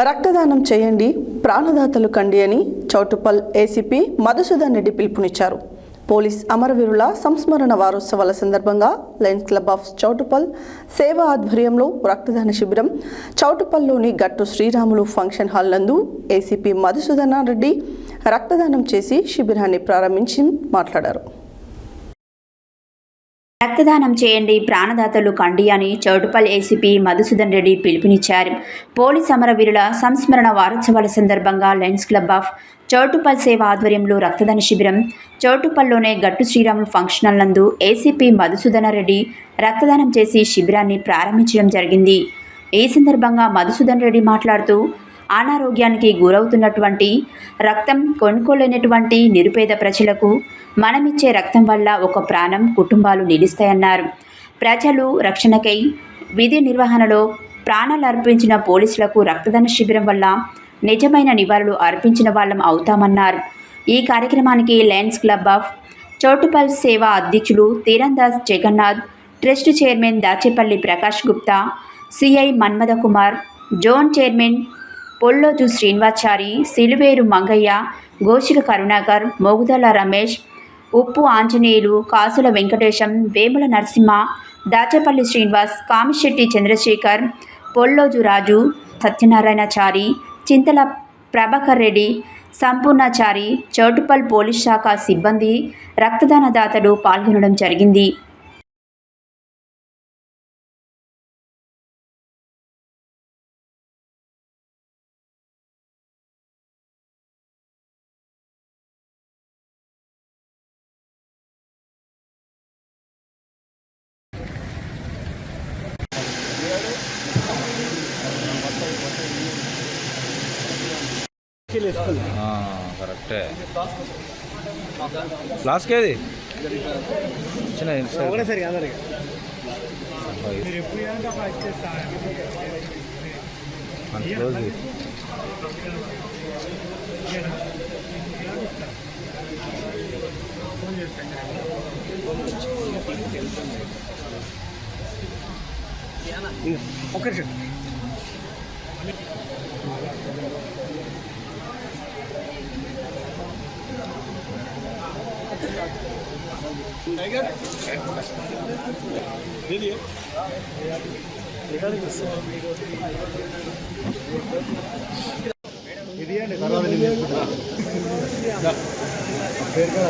రక్తదానం చేయండి ప్రాణదాతలు కండి అని చౌటుపల్ ఏసీపీ మధుసూదన్ రెడ్డి పిలుపునిచ్చారు. పోలీస్ అమరవీరుల సంస్మరణ వారోత్సవాల సందర్భంగా లయన్స్ క్లబ్ ఆఫ్ చౌటుపల్ సేవ ఆధ్వర్యంలో రక్తదాన శిబిరం చౌటుపల్లోని గట్టు శ్రీరాములు ఫంక్షన్ హాల్ నందు ఏసీపీ మధుసూదన రెడ్డి రక్తదానం చేసి శిబిరాన్ని ప్రారంభించి మాట్లాడారు. రక్తదానం చేయండి. ప్రాణదాతలు కండి అని చౌటుపల్ ఏసీపీ మధుసూదన్ రెడ్డి పిలుపునిచ్చారు. పోలీస్ అమరవీరుల సంస్మరణ వారోత్సవాల సందర్భంగా లయన్స్ క్లబ్ ఆఫ్ చౌటుపల్ సేవ ఆధ్వర్యంలో రక్తదాన శిబిరం చౌటుపల్లోనే గట్టు శ్రీరాములు ఫంక్షనల్ నందు ఏసీపీ మధుసూదన రెడ్డి రక్తదానం చేసి శిబిరాన్ని ప్రారంభించడం జరిగింది. ఈ సందర్భంగా మధుసూదన్ రెడ్డి మాట్లాడుతూ అనారోగ్యానికి గురవుతున్నటువంటి రక్తం కొనుక్కోలేనటువంటి నిరుపేద ప్రజలకు మనమిచ్చే రక్తం వల్ల ఒక ప్రాణం కుటుంబాలు నిలుస్తాయన్నారు. ప్రజలు రక్షణకై విధి నిర్వహణలో ప్రాణాలు అర్పించిన పోలీసులకు రక్తదాన శిబిరం వల్ల నిజమైన నివాళులు అర్పించిన వాళ్ళం అవుతామన్నారు. ఈ కార్యక్రమానికి లయన్స్ క్లబ్ ఆఫ్ చోటుపల్ సేవ అధ్యక్షులు Teerandas Jagannath trust chairman Dachepalli Prakash Gupta CI Manmatha Kumar zone chairman Polloju Srinivachari Siluveru Mangaiah Goshika Karunakar Mogudala Ramesh Uppu Anjaneyulu Kasula Venkatesham Vemula Narasimha Dachapalli Srinivas Kamishetti Chandrashekar Polloju Raju Satyanarayanachari Chintala Prabhakar Reddy Sampoornachari Choutuppal police శాఖ సిబ్బంది రక్తదాన దాతలు పాల్గొనడం జరిగింది. కరెక్టే. లాస్ట్కి ఏది? చిన్న ఒక్క నిమిషం. ఇది అండి తర్వాత నేను తీసుకుంటా. పేరు కూడా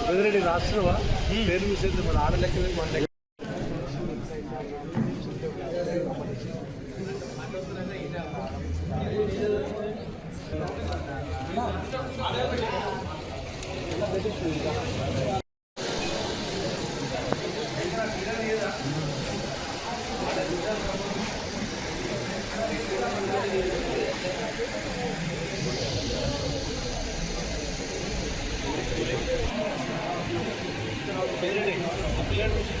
పెద్దరెడ్డి రాష్ట్రమా పేరు చూసేది మన ఆడ లెక్క లేదు, మన లెక్క డబల్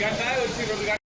గంట వచ్చి రెండు